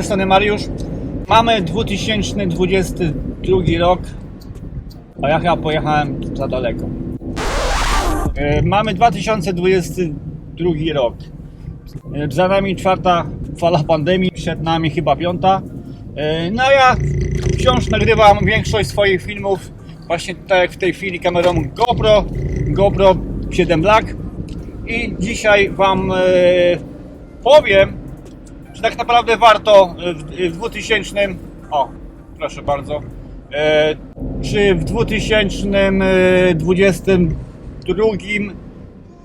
Tej strony Mariusz. Mamy 2022 rok, a ja chyba pojechałem za daleko. E, Mamy 2022 rok. E, Za nami czwarta fala pandemii, przed nami chyba piąta. E, No ja wciąż nagrywam większość swoich filmów właśnie tak jak w tej chwili kamerą GoPro, GoPro 7 Black. I dzisiaj Wam powiem, czy tak naprawdę warto w, w 2000, o proszę bardzo, e, czy w 2022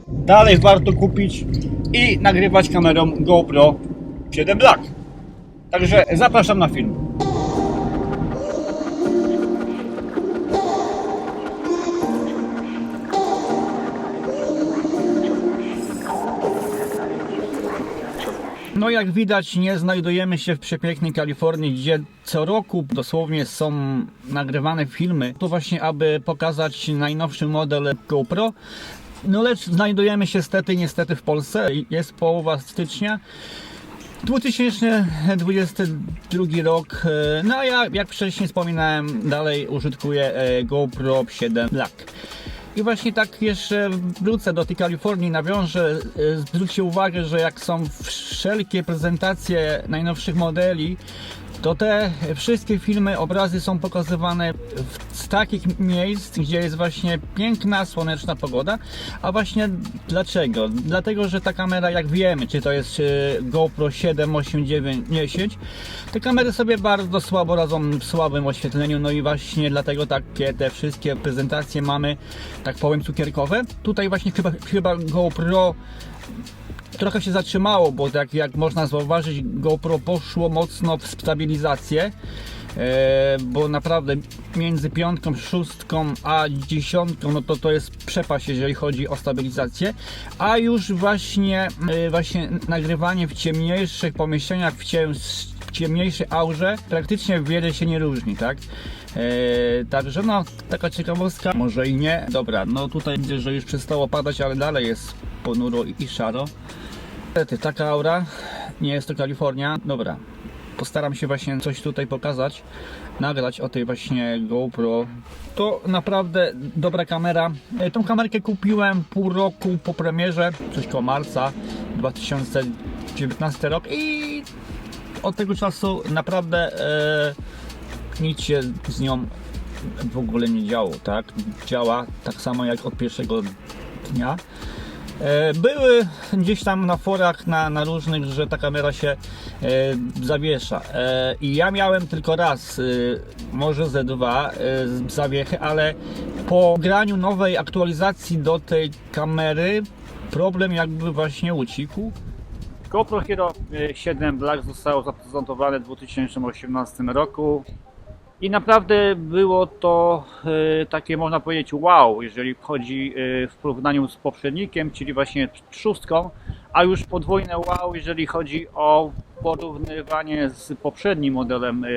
dalej warto kupić i nagrywać kamerą GoPro 7 Black. Także zapraszam na film. No jak widać nie znajdujemy się w przepięknej Kalifornii, gdzie co roku dosłownie są nagrywane filmy, to właśnie aby pokazać najnowszy model GoPro. No lecz znajdujemy się stety niestety w Polsce, jest połowa stycznia. 2022 rok, no a ja jak wcześniej wspominałem dalej użytkuję e, GoPro 7 Black. I właśnie tak jeszcze wrócę do tej Kalifornii, nawiążę. E, Zwróćcie uwagę, że jak są wszelkie prezentacje najnowszych modeli, to te wszystkie filmy, obrazy są pokazywane z takich miejsc, gdzie jest właśnie piękna, słoneczna pogoda. A właśnie dlaczego? Dlatego, że ta kamera, jak wiemy, czy to jest e, GoPro 7, 8, 9, 10, te kamery sobie bardzo słabo radzą w słabym oświetleniu, no i właśnie dlatego takie te wszystkie prezentacje mamy, tak powiem, cukierkowe. Tutaj właśnie chyba, chyba GoPro trochę się zatrzymało, bo tak jak można zauważyć, GoPro poszło mocno w stabilizację. E, bo naprawdę między piątką, szóstką a dziesiątką, no to to jest przepaść, jeżeli chodzi o stabilizację. A już właśnie, e, właśnie nagrywanie w ciemniejszych pomieszczeniach, w, ciem, w ciemniejszej aurze, praktycznie wiele się nie różni, tak? E, także no, taka ciekawostka, może i nie. Dobra, no tutaj widzę, że już przestało padać, ale dalej jest ponuro i, i szaro. Niestety, taka aura, nie jest to Kalifornia. Dobra, postaram się właśnie coś tutaj pokazać, nagrać o tej właśnie GoPro. To naprawdę dobra kamera. E, Tą kamerkę kupiłem pół roku po premierze, coś koło marca 2019 rok i od tego czasu naprawdę e, nic się z nią w ogóle nie działo, tak? Działa tak samo jak od pierwszego dnia. E, Były gdzieś tam na forach, na, na różnych, że ta kamera się e, zawiesza. E, I ja miałem tylko raz, e, może ze dwa e, zawiechy, ale po graniu nowej aktualizacji do tej kamery problem jakby właśnie ucichł. GoPro Hero 7 Black zostało zaprezentowane w 2018 roku. I naprawdę było to e, takie, można powiedzieć, wow, jeżeli chodzi e, w porównaniu z poprzednikiem, czyli właśnie szóstką, a już podwójne wow, jeżeli chodzi o porównywanie z poprzednim modelem, e,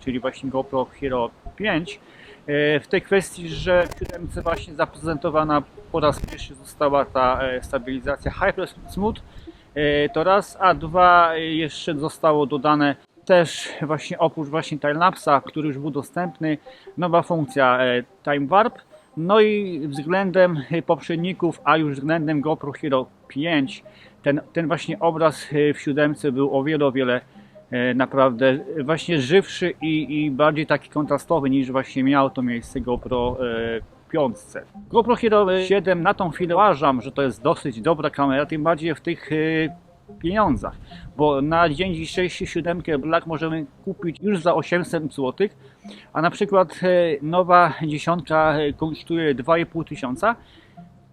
czyli właśnie GoPro Hero 5. e, W tej kwestii, że w 7 właśnie zaprezentowana po raz pierwszy została ta stabilizacja Hyper Smooth, to raz, a dwa jeszcze zostało dodane też właśnie oprócz właśnie timelapsa, który już był dostępny, nowa funkcja e, Time Warp. No i względem poprzedników, a już względem GoPro Hero 5, ten, ten właśnie obraz e, w siódemce był o wiele, o wiele e, naprawdę właśnie żywszy i, i bardziej taki kontrastowy niż właśnie miało to miejsce GoPro e, 5. GoPro Hero 7 na tą chwilę uważam, że to jest dosyć dobra kamera, tym bardziej w tych pieniądzach, bo na dzień dzisiejszy siódemkę Black możemy kupić już za 800 zł, a na przykład e, nowa dziesiątka e, kosztuje 2,5 tysiąca,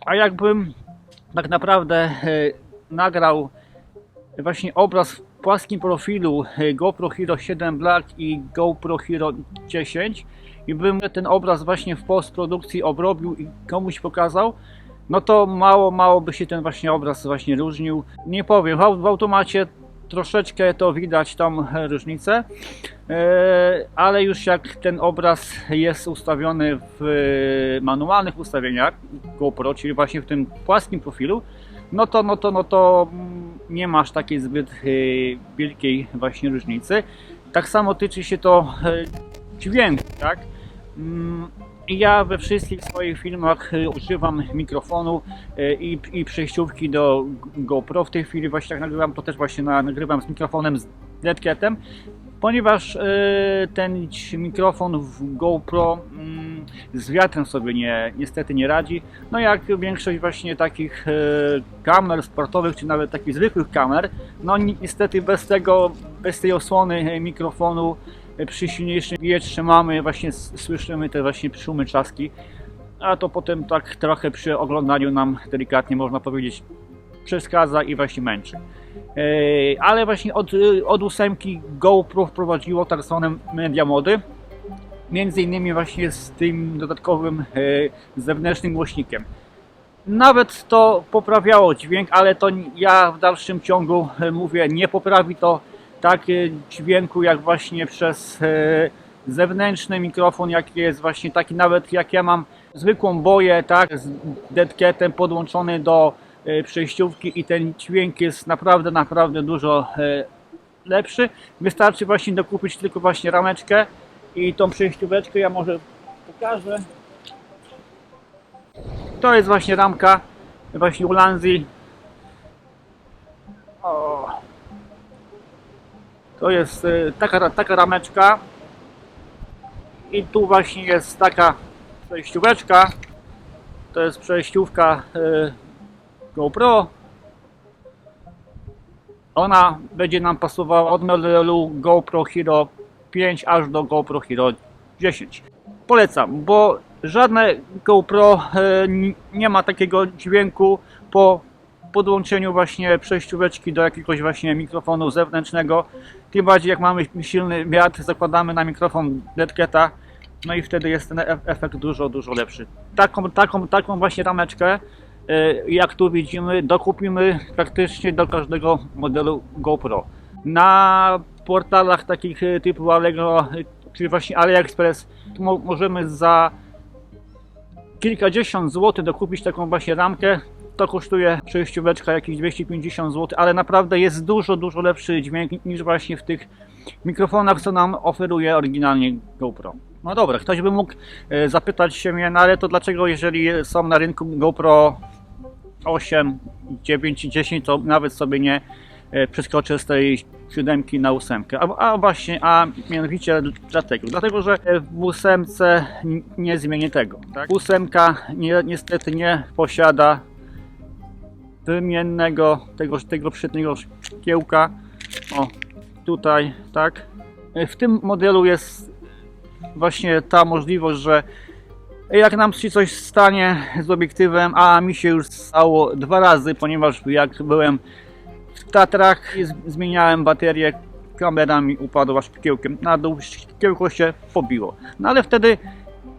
a jakbym tak naprawdę e, nagrał właśnie obraz w płaskim profilu GoPro Hero 7 Black i GoPro Hero 10 i bym ten obraz właśnie w postprodukcji obrobił i komuś pokazał, no to mało, mało by się ten właśnie obraz właśnie różnił. Nie powiem, w, au- w automacie troszeczkę to widać tą e, różnicę, e, ale już jak ten obraz jest ustawiony w e, manualnych ustawieniach GoPro, czyli właśnie w tym płaskim profilu, no to, no to, no to mm, nie masz takiej zbyt y, wielkiej właśnie różnicy. Tak samo tyczy się to y, dźwięku, tak? Ja we wszystkich swoich filmach y, używam mikrofonu y, i, i przejściówki do GoPro. W tej chwili właśnie jak nagrywam, to też właśnie na, nagrywam z mikrofonem z Deadcatem, ponieważ y, ten mikrofon w GoPro mm, z wiatrem sobie nie, niestety nie radzi. No jak większość właśnie takich kamer sportowych, czy nawet takich zwykłych kamer, no ni- niestety bez tego, bez tej osłony mikrofonu przy silniejszym wietrze mamy, właśnie słyszymy te właśnie szumy, trzaski, a to potem tak trochę przy oglądaniu nam delikatnie można powiedzieć przeszkadza i właśnie męczy. Ej, Ale właśnie od, y, od ósemki GoPro wprowadziło tak zwane media mody. Między innymi właśnie z tym dodatkowym e, zewnętrznym głośnikiem. Nawet to poprawiało dźwięk, ale to ja w dalszym ciągu e, mówię, nie poprawi to tak dźwięku jak właśnie przez e, zewnętrzny mikrofon, jaki jest właśnie taki nawet jak ja mam zwykłą boję, tak, z deadcatem podłączony do e, przejściówki i ten dźwięk jest naprawdę, naprawdę dużo e, lepszy. Wystarczy właśnie dokupić tylko właśnie rameczkę i tą przejścióweczkę ja może pokażę. To jest właśnie ramka właśnie Ulanzi. To jest e, taka, taka rameczka i tu właśnie jest taka przejścióweczka. To jest przejściówka e, GoPro. Ona będzie nam pasowała od modelu GoPro Hero 5 aż do GoPro Hero 10. Polecam, bo żadne GoPro n- nie ma takiego dźwięku po podłączeniu właśnie przejścióweczki do jakiegoś właśnie mikrofonu zewnętrznego. Tym bardziej jak mamy silny wiatr, zakładamy na mikrofon Deadcata, no i wtedy jest ten ef- efekt dużo, dużo lepszy. Taką, taką, taką właśnie rameczkę, e, jak tu widzimy, dokupimy praktycznie do każdego modelu GoPro. Na portalach takich e, typu Allegro, e, czy właśnie AliExpress mo- możemy za kilkadziesiąt złotych dokupić taką właśnie ramkę. To kosztuje przejścióweczka jakieś 250 zł, ale naprawdę jest dużo, dużo lepszy dźwięk niż właśnie w tych mikrofonach, co nam oferuje oryginalnie GoPro. No dobra, ktoś by mógł e, zapytać się mnie, no ale to dlaczego jeżeli są na rynku GoPro 8, 9 i 10, to nawet sobie nie e, przeskoczę z tej siódemki na ósemkę. A, a właśnie, a mianowicie dlatego, dlatego, że w ósemce nie zmienię tego. Tak? Ósemka nie, niestety nie posiada wymiennego tego, tego przedniego szkiełka. O, tutaj, tak. W tym modelu jest właśnie ta możliwość, że jak nam się coś stanie z obiektywem, a mi się już stało dwa razy, ponieważ jak byłem w Tatrach zmieniałem baterię, kamera mi upadła szkiełkiem na dół, szkiełko się pobiło. No ale wtedy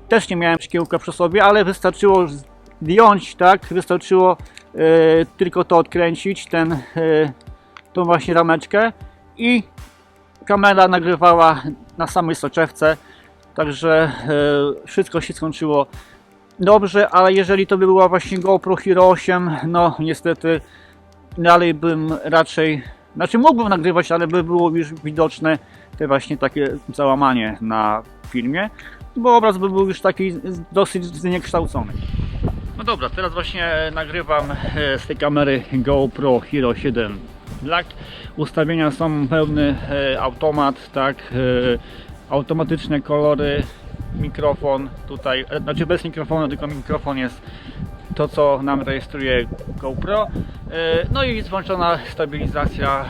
też nie miałem szkiełka przy sobie, ale wystarczyło zdjąć, tak, wystarczyło e, tylko to odkręcić, ten, e, tą właśnie rameczkę i kamera nagrywała na samej soczewce, także e, wszystko się skończyło dobrze, ale jeżeli to by była właśnie GoPro Hero 8, no niestety dalej bym raczej, znaczy mógłbym nagrywać, ale by było już widoczne te właśnie takie załamanie na filmie, bo obraz by był już taki dosyć zniekształcony. No dobra, teraz właśnie nagrywam e, z tej kamery GoPro Hero 7 Black. Ustawienia są pełny e, automat, tak, e, automatyczne kolory, mikrofon tutaj, znaczy bez mikrofonu, tylko mikrofon jest to co nam rejestruje GoPro. No i włączona stabilizacja,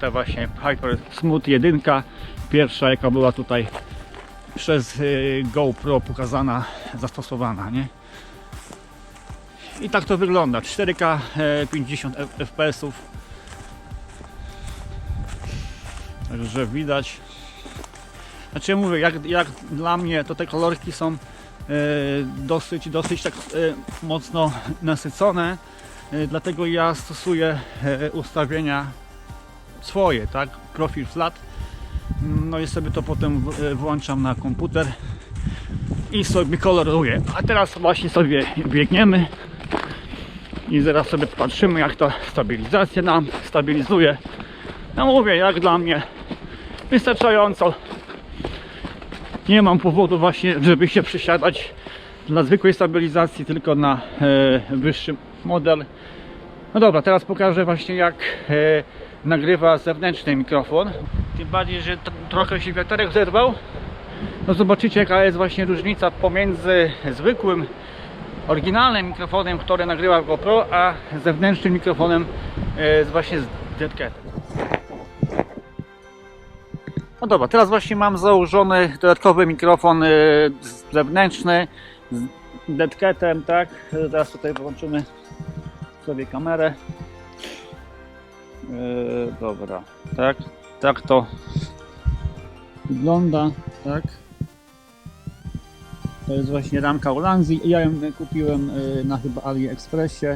ta właśnie Hyper Smooth 1, pierwsza jaka była tutaj przez GoPro pokazana, zastosowana, nie? I tak to wygląda. 4K e, 50 F- FPS. Także widać. Znaczy ja mówię, jak, jak dla mnie to te kolorki są e, dosyć, dosyć tak e, mocno nasycone. E, dlatego ja stosuję e, ustawienia swoje, tak? Profil flat. No i sobie to potem e, włączam na komputer i sobie koloruję. A teraz właśnie sobie biegniemy I zaraz sobie patrzymy jak to stabilizacja nam stabilizuje. No mówię, jak dla mnie wystarczająco. Nie mam powodu właśnie, żeby się przesiadać dla zwykłej stabilizacji, tylko na e, wyższy model. No dobra, teraz pokażę właśnie jak e, nagrywa zewnętrzny mikrofon. Tym bardziej, że trochę się wiaterek zerwał. No zobaczycie jaka jest właśnie różnica pomiędzy zwykłym oryginalnym mikrofonem, który nagrywa GoPro, a zewnętrznym mikrofonem e, z właśnie z Deadcatem. No dobra, teraz właśnie mam założony dodatkowy mikrofon e, zewnętrzny z Deadcatem, tak? Teraz tutaj włączymy sobie kamerę. E, dobra, tak, tak to wygląda, tak. To jest właśnie ramka Ulanzi. Ja ją kupiłem y, na chyba AliExpressie.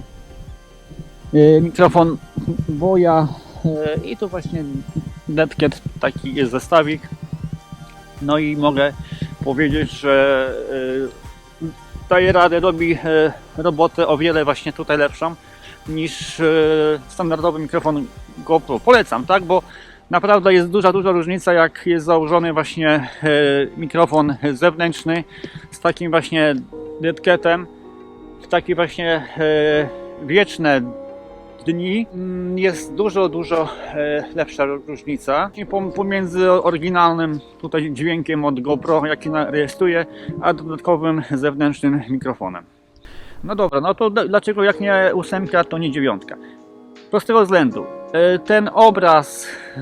Y, Mikrofon Boya y, i to właśnie Deadcat, taki jest zestawik. No i mogę powiedzieć, że daje radę, robi robotę o wiele właśnie tutaj lepszą niż standardowy mikrofon GoPro. Polecam, tak, bo naprawdę jest duża, duża różnica jak jest założony właśnie y, mikrofon zewnętrzny z takim właśnie deadcatem w takie właśnie e, wieczne dni mm, jest dużo, dużo e, lepsza różnica pomiędzy oryginalnym tutaj dźwiękiem od GoPro, jaki rejestruje, a dodatkowym zewnętrznym mikrofonem. No dobra, no to dlaczego jak nie ósemka, to nie dziewiątka? Z prostego względu. E, Ten obraz, e,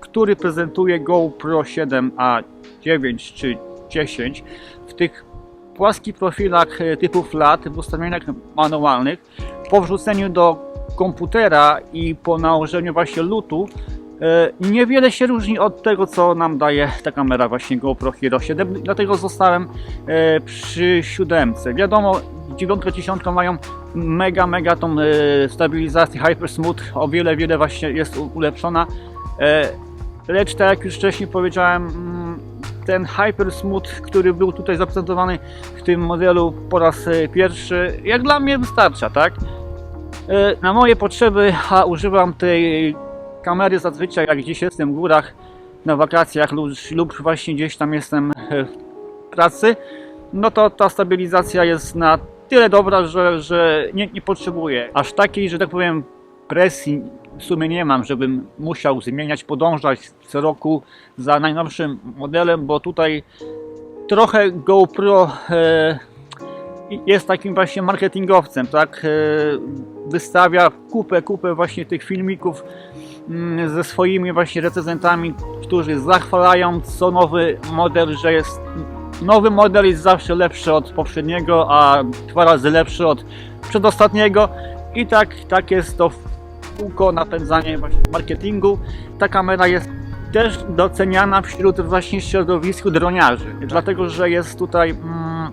który prezentuje GoPro 7A 9 czy 10 w tych płaskich profilach e, typu flat w ustawieniach manualnych po wrzuceniu do komputera i po nałożeniu właśnie lutu niewiele się różni od tego co nam daje ta kamera właśnie GoPro Hero 7 dlatego zostałem przy siódemce. Wiadomo dziewiątka, dziesiątka mają mega, mega tą e, stabilizację Hyper Smooth o wiele, wiele właśnie jest ulepszona e, lecz tak jak już wcześniej powiedziałem mm, ten Hyper Smooth, który był tutaj zaprezentowany w tym modelu po raz e, pierwszy, jak dla mnie wystarcza, tak? Na moje potrzeby, a używam tej kamery zazwyczaj jak gdzieś jestem w górach na wakacjach lub, lub właśnie gdzieś tam jestem w pracy, no to ta stabilizacja jest na tyle dobra, że, że nie, nie potrzebuję aż takiej, że tak powiem, presji w sumie nie mam, żebym musiał zmieniać, podążać co roku za najnowszym modelem, bo tutaj trochę GoPro e, jest takim właśnie marketingowcem, tak? E, wystawia kupę, kupę właśnie tych filmików mm, ze swoimi właśnie recenzentami, którzy zachwalają co nowy model, że jest nowy model jest zawsze lepszy od poprzedniego, a dwa razy lepszy od przedostatniego. I tak, tak jest to kółko napędzanie właśnie marketingu. Ta kamera jest też doceniana wśród właśnie środowisku droniarzy, dlatego że jest tutaj mm,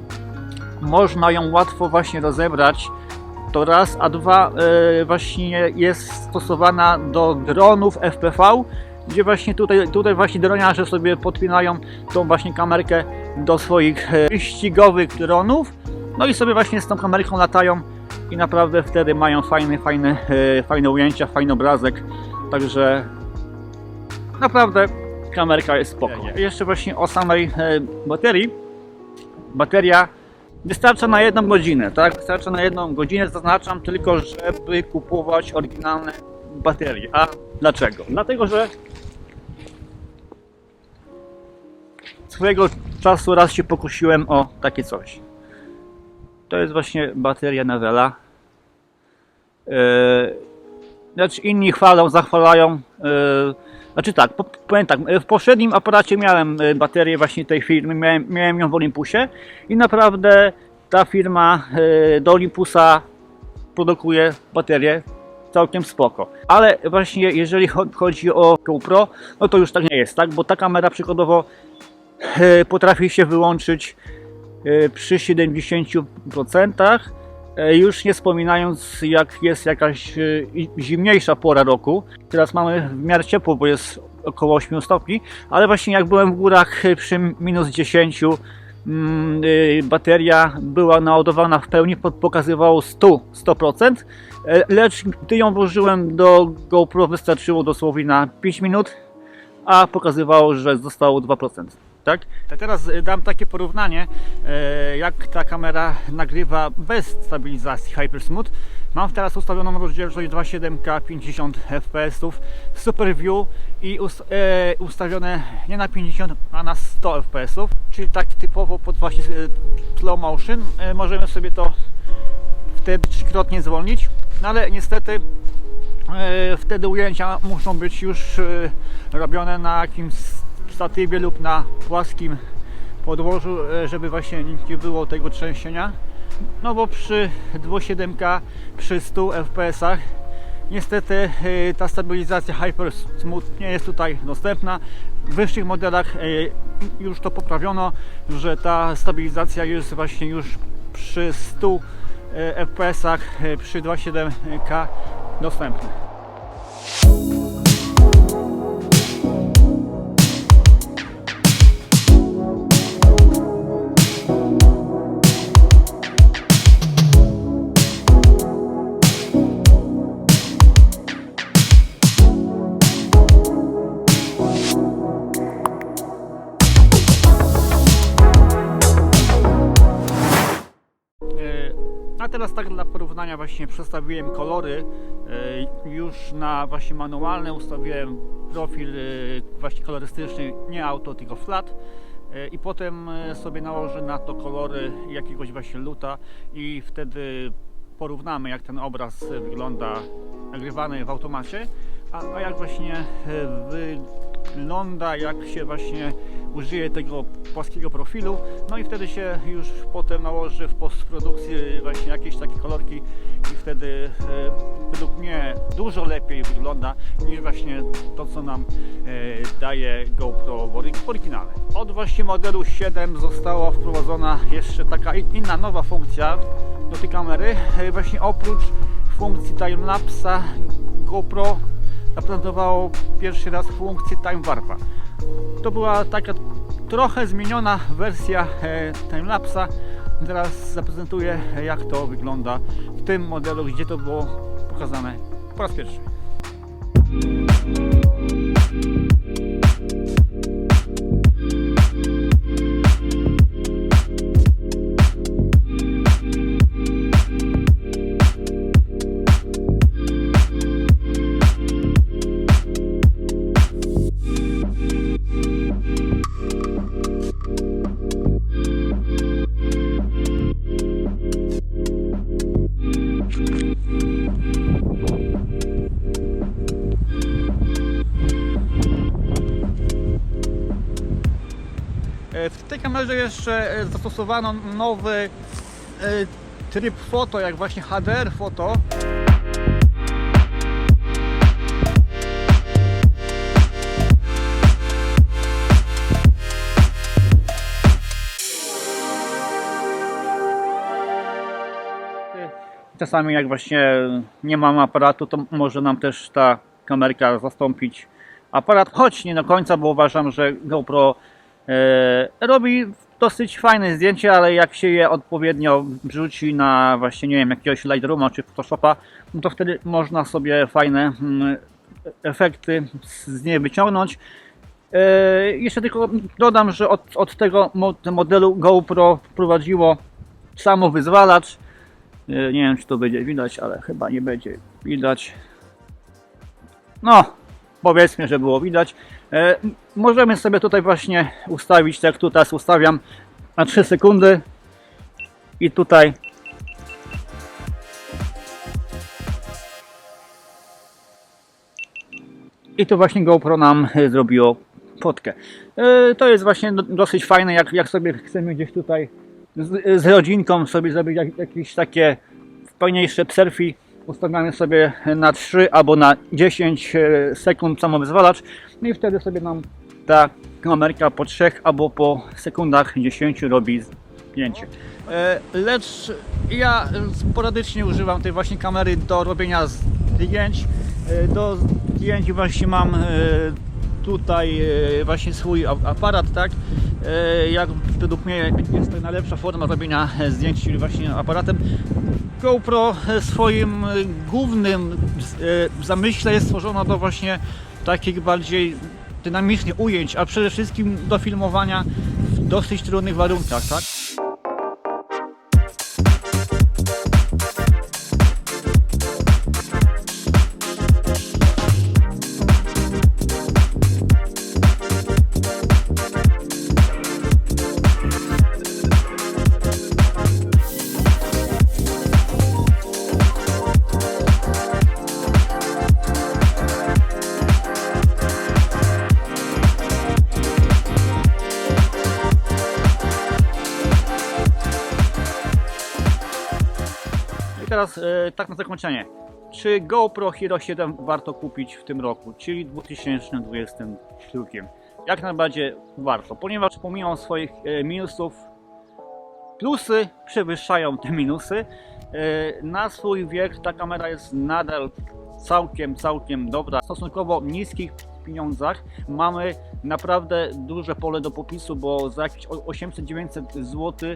można ją łatwo właśnie rozebrać. To raz, a dwa e, właśnie jest stosowana do dronów FPV, gdzie właśnie tutaj, tutaj właśnie droniarze sobie podpinają tą właśnie kamerkę do swoich e, wyścigowych dronów, no i sobie właśnie z tą kamerką latają i naprawdę wtedy mają fajne, fajne, e, fajne ujęcia, fajny obrazek, także naprawdę kamerka jest spoko. Jeszcze właśnie o samej e, baterii. Bateria wystarcza na jedną godzinę, tak? Wystarcza na jedną godzinę, zaznaczam tylko, żeby kupować oryginalne baterie. A dlaczego? Dlatego, że swojego czasu raz się pokusiłem o takie coś. To jest właśnie bateria Navela. Yy, znaczy inni chwalą, zachwalają. Yy, znaczy tak, po, powiem tak, w poprzednim aparacie miałem y, baterię właśnie tej firmy, miałem, miałem ją w Olympusie i naprawdę ta firma y, do Olympusa produkuje baterie całkiem spoko. Ale właśnie jeżeli cho- chodzi o GoPro, no to już tak nie jest, tak? Bo ta kamera przykładowo y, potrafi się wyłączyć y, przy 70%, y, już nie wspominając jak jest jakaś zimniejsza pora roku. Teraz mamy w miarę ciepło, bo jest około 8 stopni, ale właśnie jak byłem w górach przy minus 10, mm, y, bateria była naładowana w pełni, po- pokazywało 100, 100%, e, lecz gdy ją włożyłem do GoPro wystarczyło dosłownie na 5 minut, a pokazywało, że zostało 2%. Tak? Teraz y, dam takie porównanie, e, jak ta kamera nagrywa bez stabilizacji Hypersmooth. Mam teraz ustawioną rozdzielczość 2.7K 50 fps, Super View i e, ustawione nie na 50, a na 100 fps, czyli tak typowo pod właśnie e, slow motion. E, możemy sobie to wtedy trzykrotnie zwolnić, no ale niestety wtedy ujęcia muszą być już robione na jakimś statywie lub na płaskim podłożu, żeby właśnie nie było tego trzęsienia. No bo przy 2.7K przy 100 fps niestety e, ta stabilizacja Hyper Smooth nie jest tutaj dostępna. W wyższych modelach e, już to poprawiono, że ta stabilizacja jest właśnie już przy 100 e, fps e, przy 2.7K dostępna. Właśnie przestawiłem kolory e, już na właśnie manualne, ustawiłem profil e, właśnie kolorystyczny, nie auto, tylko flat E, i potem sobie nałożę na to kolory jakiegoś właśnie luta i wtedy porównamy jak ten obraz wygląda nagrywany w automacie, a, a jak właśnie e, wygląda, jak się właśnie użyje tego płaskiego profilu, no i wtedy się już potem nałoży w postprodukcji właśnie jakieś takie kolorki i wtedy e, według mnie dużo lepiej wygląda niż właśnie to, co nam e, daje GoPro w ory- w oryginale. Od właśnie modelu 7 została wprowadzona jeszcze taka in- inna nowa funkcja do tej kamery. E, Właśnie oprócz funkcji timelapsa GoPro zaprezentowało pierwszy raz funkcję time warpa. To była taka trochę zmieniona wersja e, timelapsa. Teraz zaprezentuję jak to wygląda w tym modelu, gdzie to było pokazane po raz pierwszy. Jeszcze e, zastosowano nowy e, tryb foto, jak właśnie HDR foto. Czasami jak właśnie nie mamy aparatu, to może nam też ta kamerka zastąpić aparat, choć nie do końca, bo uważam, że GoPro e, robi dosyć fajne zdjęcie, ale jak się je odpowiednio wrzuci na właśnie, nie wiem, jakiegoś Lightrooma czy Photoshopa, no to wtedy można sobie fajne mm, efekty z- niej wyciągnąć. E, jeszcze tylko dodam, że od, od tego mo- modelu GoPro wprowadziło samo wyzwalacz. E, Nie wiem, czy to będzie widać, ale chyba nie będzie widać. No, powiedzmy, że było widać. E, możemy sobie tutaj właśnie ustawić, tak jak tu teraz ustawiam, na 3 sekundy. I tutaj I to właśnie GoPro nam e, zrobiło fotkę. E, To jest właśnie do- dosyć fajne, jak, jak sobie chcemy gdzieś tutaj z, z rodzinką sobie zrobić jak, jakieś takie fajniejsze selfie. Ustawiamy sobie na 3 albo na 10 e, sekund samowyzwalacz. No i wtedy sobie nam ta kamerka po 3 albo po sekundach 10 robi zdjęcie. E, Lecz ja sporadycznie używam tej właśnie kamery do robienia zdjęć. E, Do zdjęć właśnie mam tutaj e, właśnie swój aparat, tak? E, Jak według mnie jest to najlepsza forma robienia e, zdjęć, czyli właśnie aparatem. GoPro swoim głównym zamyśle jest stworzona do właśnie takich bardziej dynamicznych ujęć, a przede wszystkim do filmowania w dosyć trudnych warunkach, tak? Teraz e, tak na zakończenie. Czy GoPro Hero 7 warto kupić w tym roku, czyli 2022? Jak najbardziej warto, ponieważ pomimo swoich e, minusów, plusy przewyższają te minusy. E, Na swój wiek ta kamera jest nadal całkiem, całkiem dobra. W stosunkowo niskich pieniądzach mamy naprawdę duże pole do popisu, bo za jakieś 800-900 zł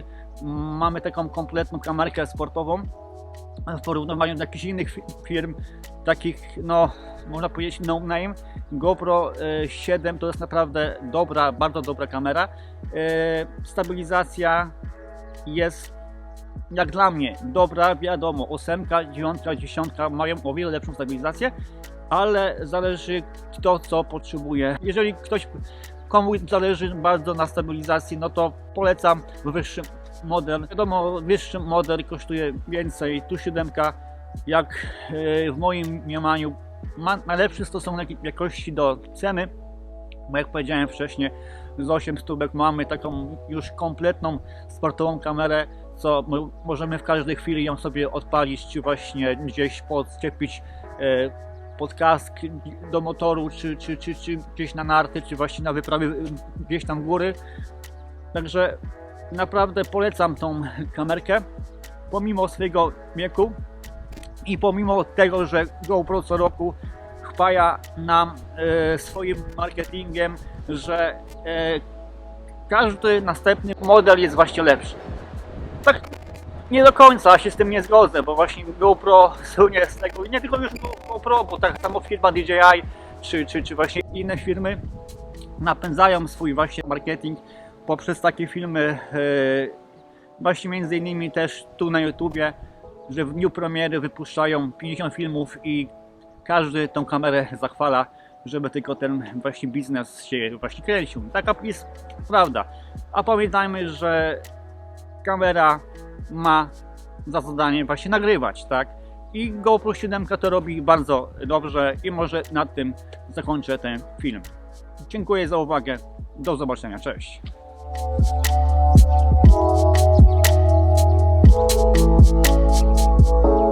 mamy taką kompletną kamerkę sportową w porównaniu do jakichś innych fi- firm, takich, no, można powiedzieć, no name. GoPro e, 7 to jest naprawdę dobra, bardzo dobra kamera. E, Stabilizacja jest, jak dla mnie, dobra, wiadomo, 8, 9, 10 mają o wiele lepszą stabilizację, ale zależy kto co potrzebuje. Jeżeli ktoś komu zależy bardzo na stabilizacji, no to polecam wyższy model. Wiadomo, wyższy model kosztuje więcej. Tu siódemka, jak e, w moim mniemaniu, ma najlepszy stosunek jakości do ceny, bo jak powiedziałem wcześniej, z 8 stówek mamy taką już kompletną sportową kamerę, co mo- możemy w każdej chwili ją sobie odpalić, czy właśnie gdzieś podczepić e, pod kask do motoru, czy, czy, czy, czy gdzieś na narty, czy właśnie na wyprawy gdzieś tam góry. Także naprawdę polecam tą kamerkę, pomimo swojego wieku i pomimo tego, że GoPro co roku chwaja nam e, swoim marketingiem, że e, każdy następny model jest właśnie lepszy. Tak nie do końca się z tym nie zgodzę, bo właśnie GoPro słynie z tego, i nie tylko już GoPro, bo tak samo firma DJI, czy, czy, czy właśnie inne firmy napędzają swój właśnie marketing poprzez takie filmy, e, właśnie między innymi też tu na YouTubie, że w dniu premiery wypuszczają 50 filmów i każdy tą kamerę zachwala, żeby tylko ten właśnie biznes się właśnie kręcił. Taka jest prawda. A pamiętajmy, że kamera ma za zadanie właśnie nagrywać, tak? I GoPro 7 to robi bardzo dobrze i może na tym zakończę ten film. Dziękuję za uwagę. Do zobaczenia. Cześć. Thank you.